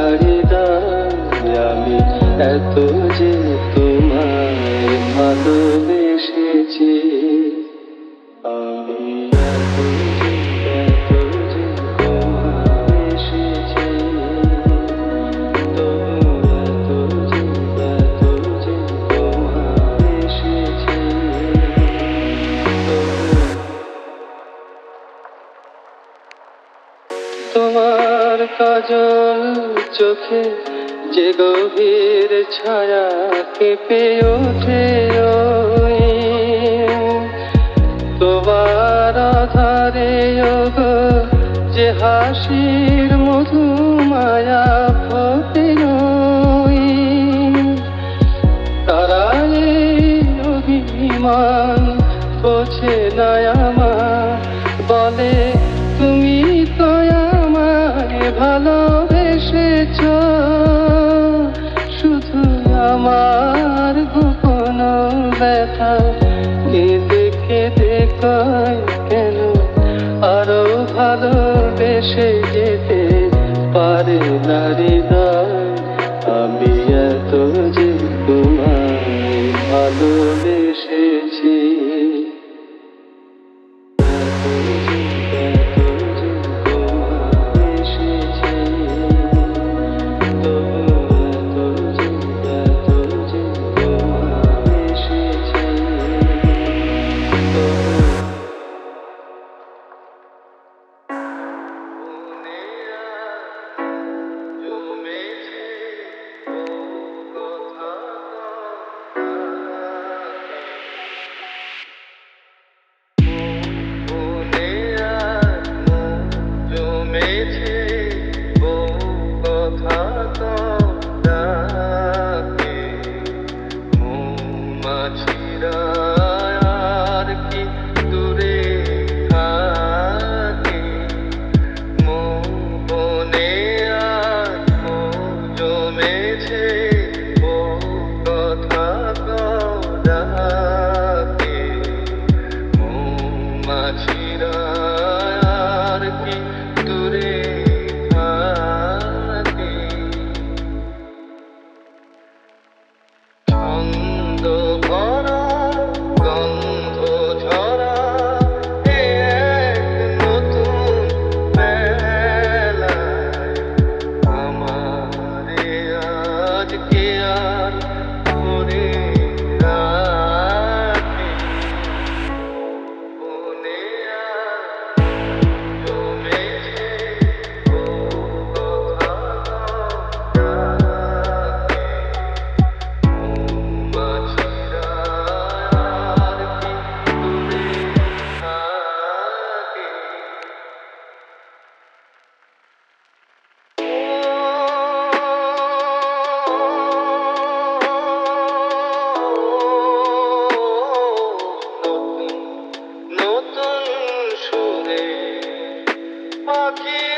পারি না আমি এত যে তোমায় ভালোবে। গভীর ছায়া কেঁপে ওঠে তোমার আধারে যে হাসির মধুমায়া Bye. take কি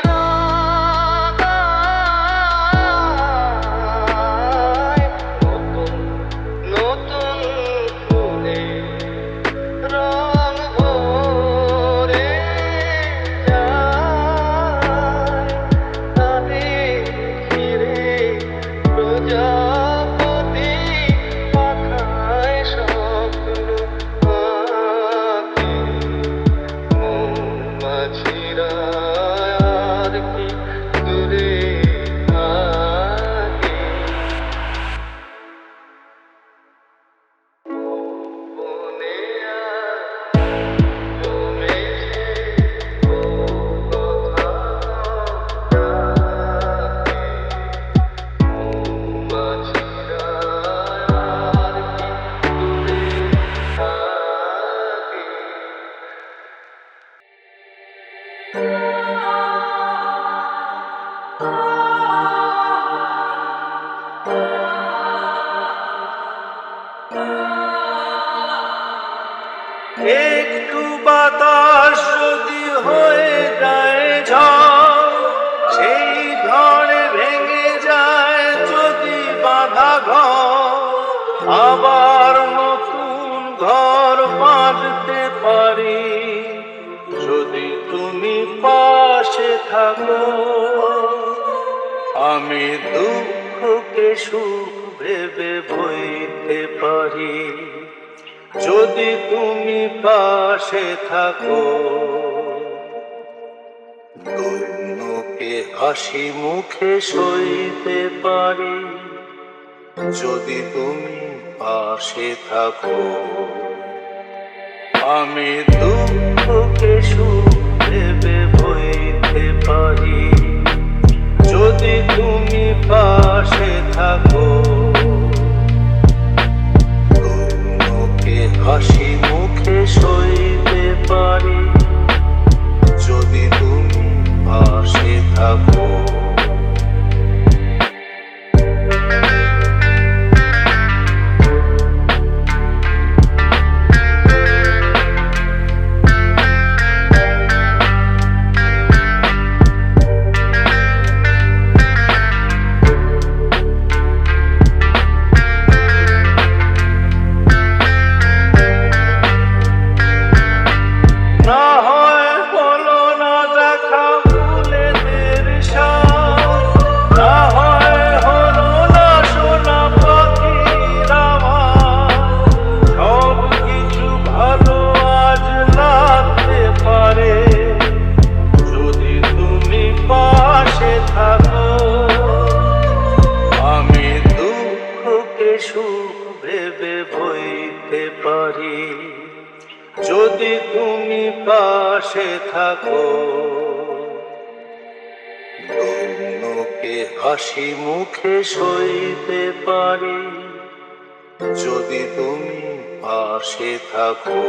হয়ে যায় সেই ভেঙে যায় যদি ঘর। আবার নতুন ঘর বাঁধতে পারি, যদি তুমি পাশে থাকো। আমি দুঃখকে সুখ ভেবে বইতে পারি। যদি তুমি পাশে থাকো দৈন্যকে হাসি মুখে সইতে পারি। যদি তুমি পাশে থাকো, আমি দুঃখকে সুখ বইতে পারি। যদি তুমি পাশে থাকো হাসি মুখে সইতে পারি। যদি তুমি যদি তুমি পাশে থাকো।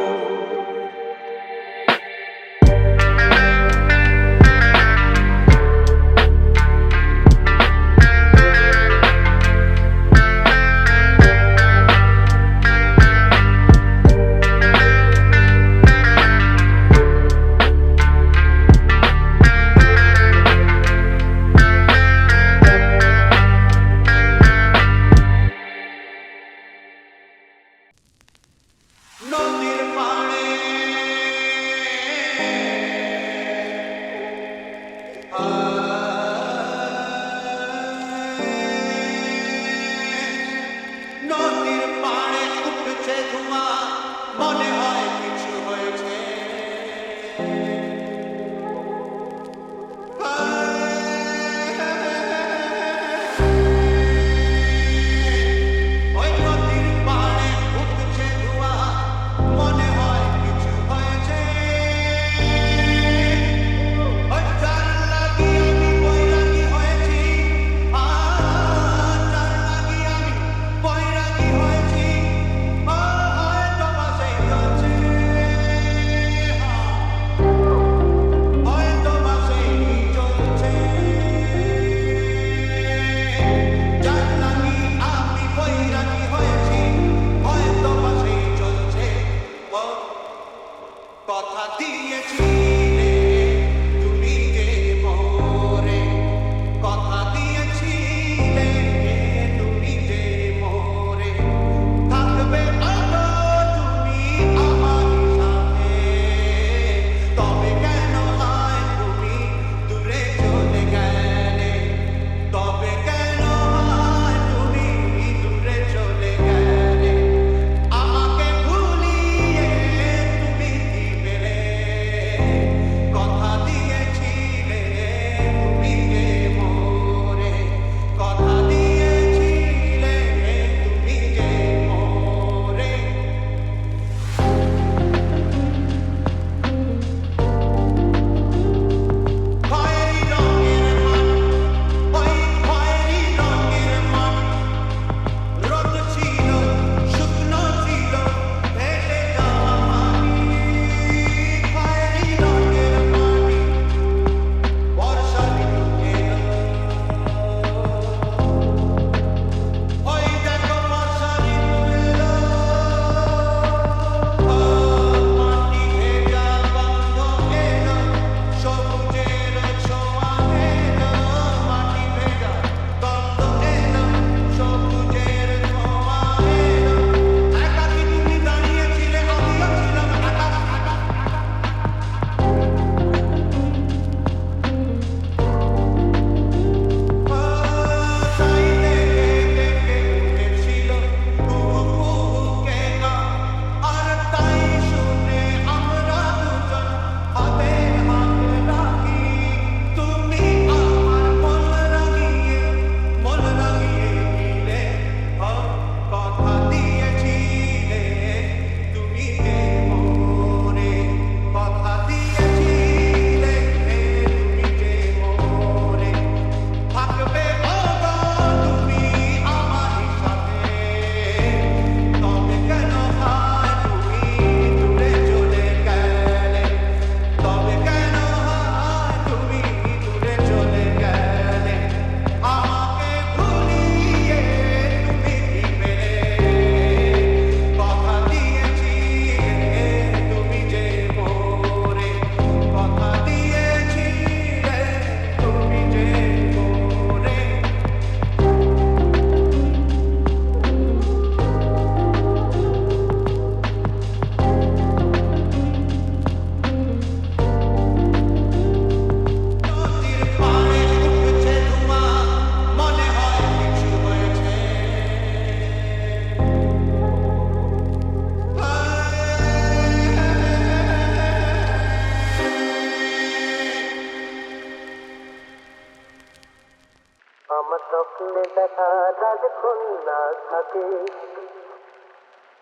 স্বপ্নে দেখা রাজকন্যা থাকে।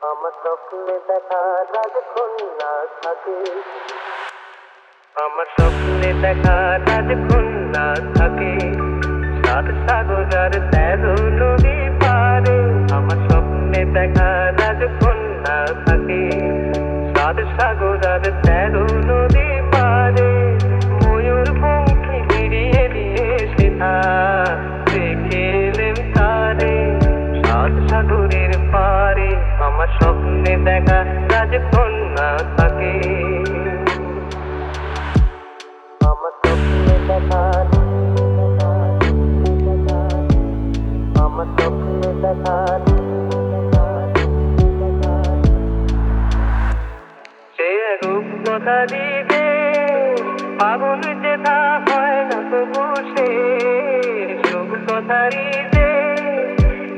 আমার স্বপ্নে দেখা রাজকন্যা থাকে। আমার স্বপ্নে দেখা রাজকন্যা থাকে। সাত সাগর তেরো নদী পারে। আমার স্বপ্নে দেখা রাজকন্যা থাকে। সাত সাগর তেরো নদী পারে।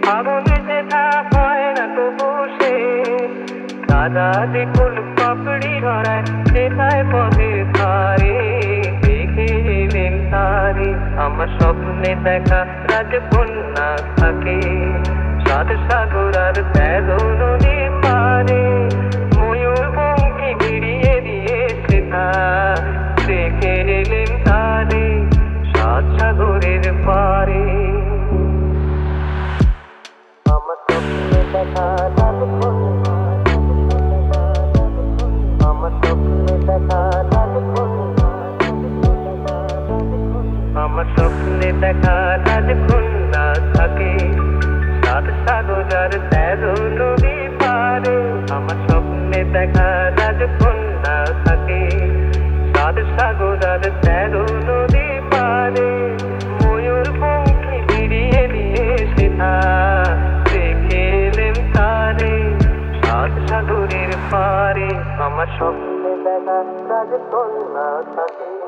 পাগল যেথা হয় না তো সে। দাদা দেখুন পাপড়ি ধরায় সেটায় পদে ধারে দেখে এলেন তারে আমার স্বপ্নে দেখা রাজকন্যা থাকে। সাত সাগর আর নদী পারে। সাগরের পারে আমার